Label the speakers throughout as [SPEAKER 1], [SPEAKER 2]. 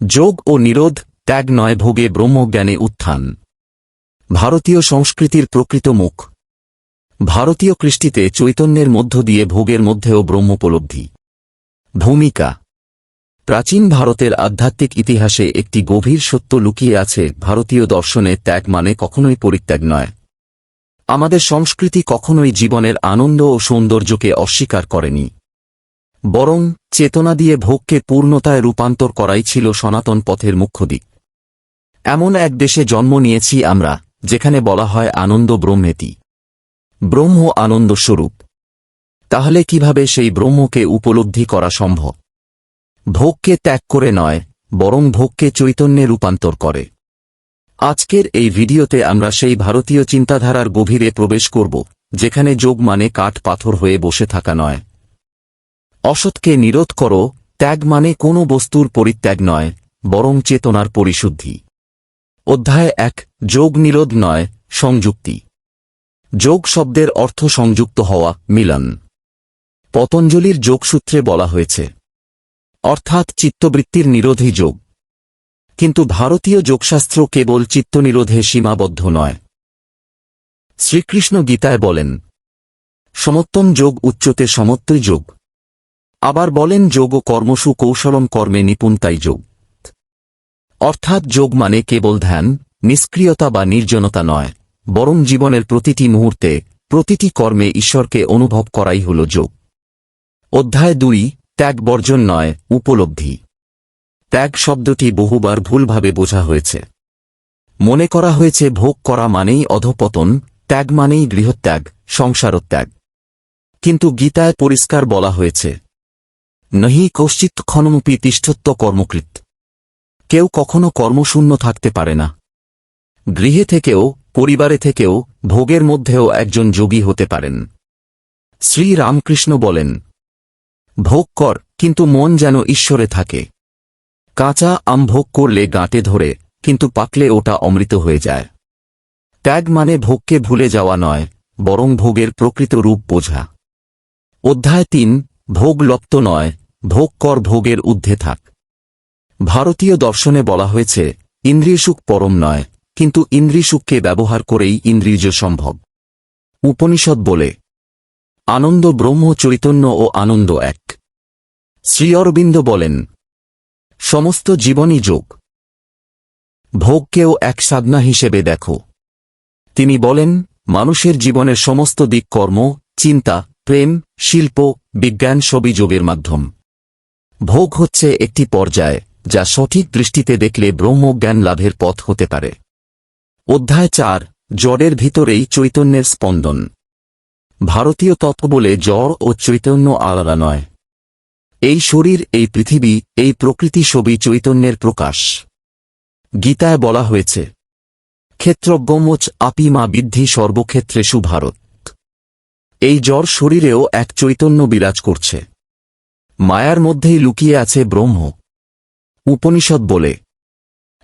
[SPEAKER 1] যোগ ও নিরোধ, ত্যাগ নয় ভোগে ব্রহ্মজ্ঞানে উত্থান। ভারতীয় সংস্কৃতির প্রকৃত মুখ। ভারতীয় কৃষ্টিতে চৈতন্যের মধ্য দিয়ে ভোগের মধ্যেও ব্রহ্মোপলব্ধি ভূমিকা। প্রাচীন ভারতের আধ্যাত্মিক ইতিহাসে একটি গভীর সত্য লুকিয়ে আছে, ভারতীয় দর্শনে ত্যাগ মানে কখনোই পরিত্যাগ নয়। আমাদের সংস্কৃতি কখনোই জীবনের আনন্দ ও সৌন্দর্যকে অস্বীকার করেনি। বরং চেতনা দিয়ে ভোগকে পূর্ণতায় রূপান্তর করাই ছিল সনাতন পথের মুখ্য দিক। এমন এক দেশে জন্ম নিয়েছি আমরা, যেখানে বলা হয় আনন্দ ব্রহ্মেতি। ব্রহ্ম আনন্দ স্বরূপ। তাহলে কীভাবে সেই ব্রহ্মকে উপলব্ধি করা সম্ভব? ভোগকে ত্যাগ করে নয়, বরং ভোগকে চৈতন্যে রূপান্তর করে। আজকের এই ভিডিওতে আমরা সেই ভারতীয় চিন্তাধারার গভীরে প্রবেশ করব, যেখানে যোগ মানে কাঠ পাথর হয়ে বসে থাকা নয়। অসৎকে নিরোধ করো, ত্যাগ মানে কোনো বস্তুর পরিত্যাগ নয়, বরং চেতনার পরিশুদ্ধি। অধ্যায় এক, যোগ নিরোধ নয়, সংযুক্তি। যোগ শব্দের অর্থ সংযুক্ত হওয়া, মিলন। পতঞ্জলির যোগসূত্রে বলা হয়েছে। অর্থাৎ চিত্তবৃত্তির নিরোধী যোগ। কিন্তু ভারতীয় যোগশাস্ত্র কেবল চিত্তনিরোধে সীমাবদ্ধ নয়। শ্রীকৃষ্ণ গীতায় বলেন, সমত্তম যোগ উচ্চতে সমত্বই যোগ। আবার বলেন যোগ ও কর্মসু কৌশলম কর্মে নিপুণতাই যোগ। অর্থাৎ যোগ মানে কেবল ধ্যান, নিষ্ক্রিয়তা বা নির্জনতা নয়, বরং জীবনের প্রতিটি মুহূর্তে, প্রতিটি কর্মে ঈশ্বরকে অনুভব করাই হল যোগ। অধ্যায় দুই, ত্যাগ বর্জন নয়, উপলব্ধি। ত্যাগ শব্দটি বহুবার ভুলভাবে বোঝা হয়েছে। মনে করা হয়েছে ভোগ করা মানেই অধপতন, ত্যাগ মানেই গৃহত্যাগ, সংসারত্যাগ। কিন্তু গীতায় পরিষ্কার বলা হয়েছে নহি কশ্চিৎ ক্ষণমপি তিষ্ঠত্ব কর্মকৃত। কেউ কখনো কর্মশূন্য থাকতে পারে না। গৃহে থেকেও, পরিবারে থেকেও, ভোগের মধ্যেও একজন যোগী হতে পারেন। শ্রী রামকৃষ্ণ বলেন, ভোগ কর, কিন্তু মন যেন ঈশ্বরে থাকে। কাঁচা আম ভোগ করলে গাঁটে ধরে, কিন্তু পাকলে ওটা অমৃত হয়ে যায়। ত্যাগ মানে ভোগকে ভুলে যাওয়া নয়, বরং ভোগের প্রকৃত রূপ বোঝা। অধ্যায় তিন ভোগ লপ্ত নয়, ভোগ কর ভোগের ঊর্ধ্বে থাক। ভারতীয় দর্শনে বলা হয়েছে, ইন্দ্রিয়সুখ পরম নয়, কিন্তু ইন্দ্রিয়সুখকে ব্যবহার করেই ইন্দ্রিয়জ সম্ভব। উপনিষদ বলে, আনন্দ ব্রহ্ম চৈতন্য ও আনন্দ এক। শ্রী অরবিন্দ বলেন, সমস্ত জীবনই যোগ। ভোগকেও এক সাধনা হিসেবে দেখো। তিনি বলেন, মানুষের জীবনের সমস্ত দিক কর্ম, চিন্তা, প্রেম, শিল্প বিজ্ঞান সবই যোগের মাধ্যম। ভোগ হচ্ছে একটি পর্যায় যা সঠিক দৃষ্টিতে দেখলে ব্রহ্মজ্ঞান লাভের পথ হতে পারে। অধ্যায় চার জড়ের ভিতরেই চৈতন্যের স্পন্দন। ভারতীয় তত্ত্ব বলে জড় ও চৈতন্য আলাদা নয়। এই শরীর, এই পৃথিবী, এই প্রকৃতি সবই চৈতন্যের প্রকাশ। গীতায় বলা হয়েছে, ক্ষেত্রজ্ঞমোচ আপি মা বিদ্ধি সর্বক্ষেত্রে সুভারত এই জ্বর শরীরেও এক চৈতন্য বিরাজ করছে। মায়ার মধ্যেই লুকিয়ে আছে ব্রহ্ম। উপনিষদ বলে,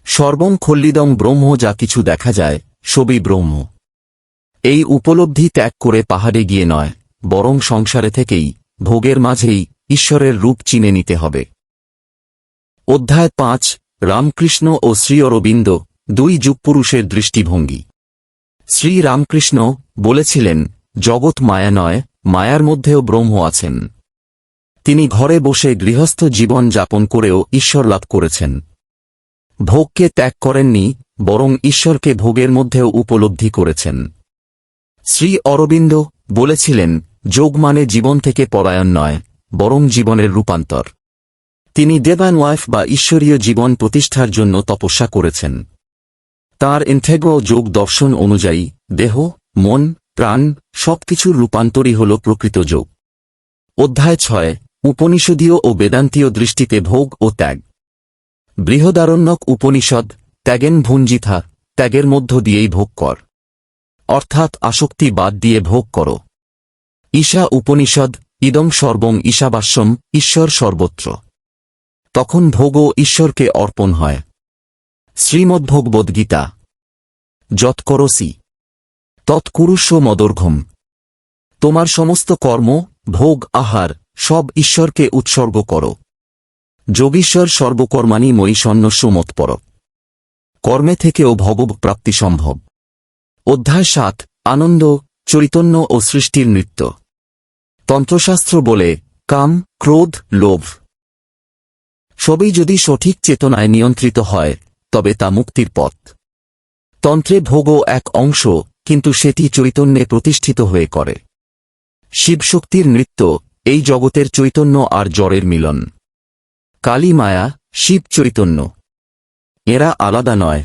[SPEAKER 1] সর্বং খল্লিদং ব্রহ্ম যা কিছু দেখা যায়, সবই ব্রহ্ম। এই উপলব্ধি ত্যাগ করে পাহাড়ে গিয়ে নয়, বরং সংসারে থেকেই, ভোগের মাঝেই ঈশ্বরের রূপ চিনে নিতে হবে। অধ্যায় পাঁচ, রামকৃষ্ণ ও শ্রী অরবিন্দ, দুই যুগপুরুষের দৃষ্টিভঙ্গি। শ্রী রামকৃষ্ণ বলেছিলেন জগৎ মায়া নয়, মায়ার মধ্যেও ব্রহ্ম আছেন। তিনি ঘরে বসে গৃহস্থ জীবন যাপন করেও ঈশ্বর লাভ করেছেন। ভোগকে ত্যাগ করেননি, বরং ঈশ্বরকে ভোগের মধ্যেও উপলব্ধি করেছেন। শ্রী অরবিন্দ বলেছিলেন, যোগ মানে জীবন থেকে পরায়ণ নয়, বরং জীবনের রূপান্তর। তিনি দেবান ওয়াইফ বা ঈশ্বরীয় জীবন প্রতিষ্ঠার জন্য তপস্যা করেছেন। তার ইন্থেগ্র যোগ দর্শন অনুযায়ী দেহ, মন প্রাণ, সবকিছুর রূপান্তরই হল প্রকৃত যোগ। অধ্যায় ছয়, উপনিষদীয় ও বেদান্তীয় দৃষ্টিতে ভোগ ও ত্যাগ। বৃহদারণ্যক উপনিষদ, ত্যাগেন ভুঞ্জিথা, ত্যাগের মধ্য দিয়েই ভোগ কর। অর্থাৎ আসক্তি বাদ দিয়ে ভোগ করো। ঈশা উপনিষদ, ইদং সর্বং ঈশাবাস্যম, ঈশ্বর সর্বত্র। তখন ভোগও ঈশ্বরকে অর্পণ হয়। শ্রীমদ্ভগবদ্গীতা। যৎকরসি। তৎকুরুষ মদর্ঘম। তোমার সমস্ত কর্ম, ভোগ, আহার, সব ঈশ্বরকে উৎসর্গ করো। যোগীশ্বর সর্বকর্মাণি ময়ী সন্ন্যস্য মৎপর কর্মে থেকেও ভগব প্রাপ্তি সম্ভব। অধ্যায় সাত, আনন্দ, চৈতন্য ও সৃষ্টির নৃত্য। তন্ত্রশাস্ত্র বলে, কাম, ক্রোধ, লোভ। সবই যদি সঠিক চেতনায় নিয়ন্ত্রিত হয়, তবে তা মুক্তির পথ। তন্ত্রে ভোগও এক অংশ কিন্তু সেটি চৈতন্যে প্রতিষ্ঠিত হয়ে করে। শিবশক্তির নৃত্য, এই জগতের চৈতন্য আর জড়ের মিলন। কালী মায়া শিব চৈতন্য। এরা আলাদা নয়।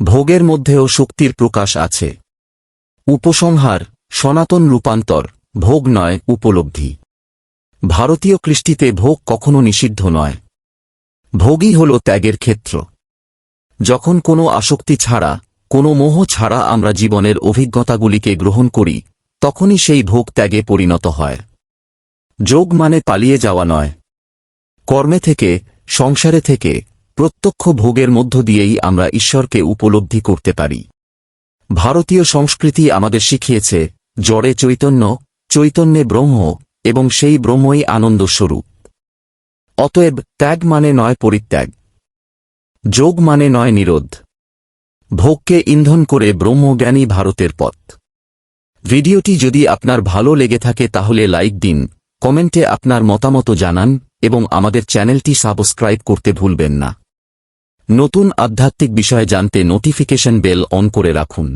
[SPEAKER 1] ভোগের মধ্যেও শক্তির প্রকাশ আছে। উপসংহার, সনাতন রূপান্তর, ভোগ নয়, উপলব্ধি। ভারতীয় কৃষ্টিতে ভোগ কখনো নিষিদ্ধ নয়। ভোগই হল ত্যাগের ক্ষেত্র। যখন কোনো আসক্তি ছাড়া কোনো মোহ ছাড়া আমরা জীবনের অভিজ্ঞতাগুলিকে গ্রহণ করি, তখনই সেই ভোগ ত্যাগে পরিণত হয়। যোগ মানে পালিয়ে যাওয়া নয়। কর্মে থেকে, সংসারে থেকে, প্রত্যক্ষ ভোগের মধ্য দিয়েই আমরা ঈশ্বরকে উপলব্ধি করতে পারি। ভারতীয় সংস্কৃতি আমাদের শিখিয়েছে জড়ে চৈতন্য, চৈতন্যে ব্রহ্ম, এবং সেই ব্রহ্মই আনন্দস্বরূপ। অতএব ত্যাগ মানে নয় পরিত্যাগ। যোগ মানে নয় নিরোধ। ভোগকে ইন্ধন করে ব্রহ্মজ্ঞানী ভারতের পথ। ভিডিওটি যদি আপনার ভালো লেগে থাকে তাহলে লাইক দিন, কমেন্টে আপনার মতামত জানান, এবং আমাদের চ্যানেলটি সাবস্ক্রাইব করতে ভুলবেন না। নতুন আধ্যাত্মিক বিষয়ে জানতে নোটিফিকেশন বেল অন করে রাখুন।